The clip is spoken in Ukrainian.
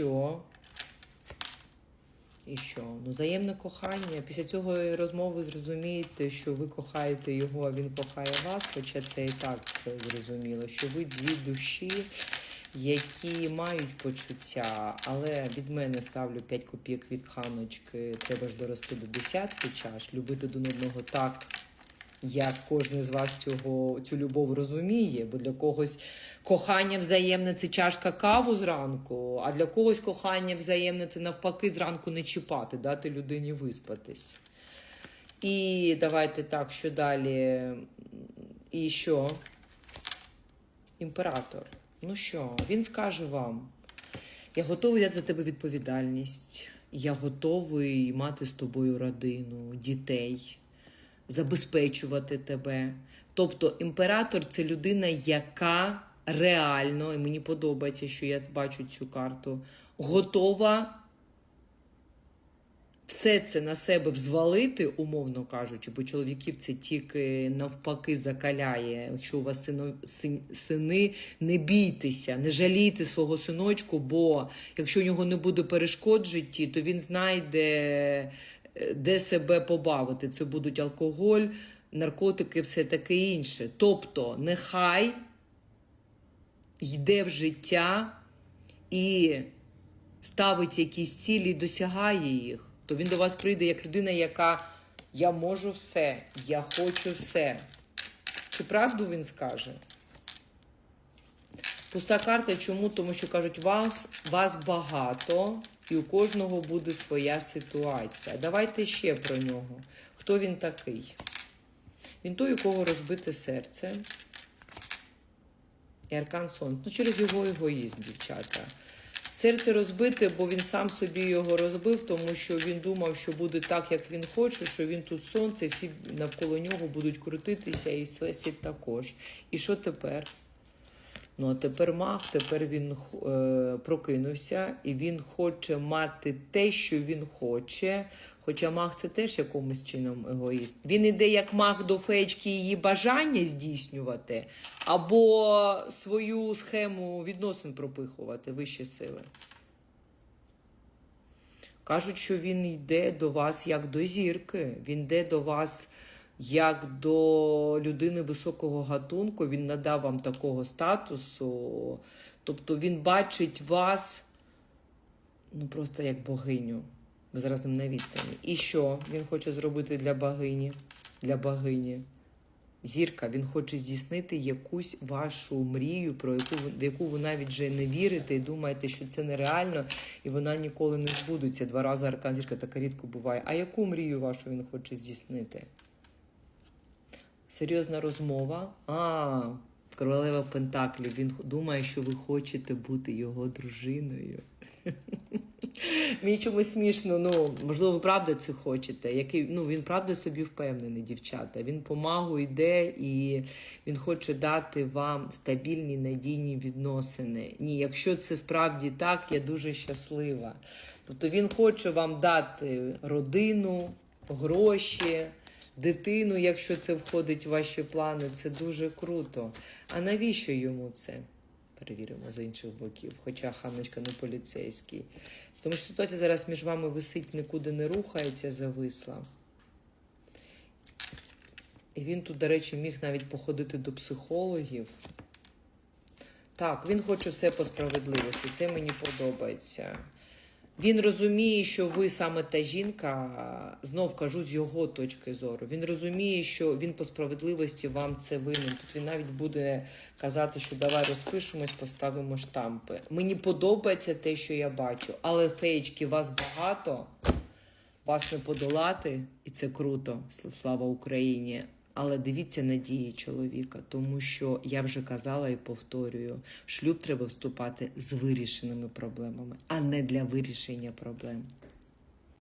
що? І що? Ну, взаємне кохання. Після цього розмови зрозумієте, що ви кохаєте його, а він кохає вас, хоча це і так зрозуміло, що ви дві душі, які мають почуття, але від мене ставлю 5 копійок від ханочки. Треба ж дорости до десятки чаш, любити один одного так, як кожен з вас цього, цю любов розуміє, бо для когось кохання взаємне це чашка каву зранку, а для когось кохання взаємне це навпаки зранку не чіпати, дати людині виспатись. І давайте так, що далі? І що? Імператор. Ну що, він скаже вам: я готовий взяти за тебе відповідальність, я готовий мати з тобою родину, дітей забезпечувати тебе. Тобто імператор це людина, яка реально, і мені подобається, що я бачу цю карту, готова все це на себе взвалити, умовно кажучи, бо чоловіків це тільки навпаки закаляє. Якщо у вас сино, син, сини, не бійтеся, не жалійте свого синочку, бо якщо у нього не буде перешкод в житті, то він знайде, де себе побавити. Це будуть алкоголь, наркотики, все таке інше. Тобто, нехай йде в життя і ставить якісь цілі і досягає їх, то він до вас прийде як людина, яка я можу все, я хочу все. Чи правду він скаже? Пуста карта. Чому? Тому що кажуть, вас, вас багато, і у кожного буде своя ситуація. Давайте ще про нього. Хто він такий? Він той, у кого розбите серце. І аркан сон. Ну, через його егоїзм, дівчата. Серце розбите, бо він сам собі його розбив, тому що він думав, що буде так, як він хоче, що він тут сонце, всі навколо нього будуть крутитися, і свесід також. І що тепер? Ну, а тепер маг, тепер він е, прокинувся і він хоче мати те, що він хоче. Хоча маг це теж якомусь чином егоїст. Він іде як маг до феєчки її бажання здійснювати, або свою схему відносин пропихувати вищі сили. Кажуть, що він йде до вас як до зірки, він йде до вас як до людини високого гатунку, він надав вам такого статусу. Тобто він бачить вас ну, просто як богиню. Ви зараз ним на відстані. І що він хоче зробити для богині? Для богині? Зірка, він хоче здійснити якусь вашу мрію, про яку в яку ви навіть вже не вірите і думаєте, що це нереально, і вона ніколи не збудеться. Два рази аркан зірка така рідко буває. А яку мрію вашу він хоче здійснити? Серйозна розмова. А, королева Пентаклів. Він думає, що ви хочете бути його дружиною. Мені чомусь смішно, ну, можливо, ви правда це хочете. Який, ну, він правда собі впевнений, дівчата. Він помагу йде і він хоче дати вам стабільні надійні відносини. Ні, якщо це справді так, я дуже щаслива. Тобто він хоче вам дати родину, гроші. Дитину, якщо це входить в ваші плани, це дуже круто. А навіщо йому це? Перевіримо з інших боків, хоча ханочка не поліцейський. Тому що ситуація зараз між вами висить, нікуди не рухається, зависла. І він тут, до речі, міг навіть походити до психологів. Так, він хоче все по справедливості. Це мені подобається. Він розуміє, що ви саме та жінка, знов кажу з його точки зору. Він розуміє, що він по справедливості вам це винен. Тут він навіть буде казати, що давай розпишемось, поставимо штампи. Мені подобається те, що я бачу, але феєчки, вас багато, вас не подолати, і це круто. Слава Україні. Але дивіться на дії чоловіка, тому що я вже казала і повторюю: в шлюб треба вступати з вирішеними проблемами, а не для вирішення проблем.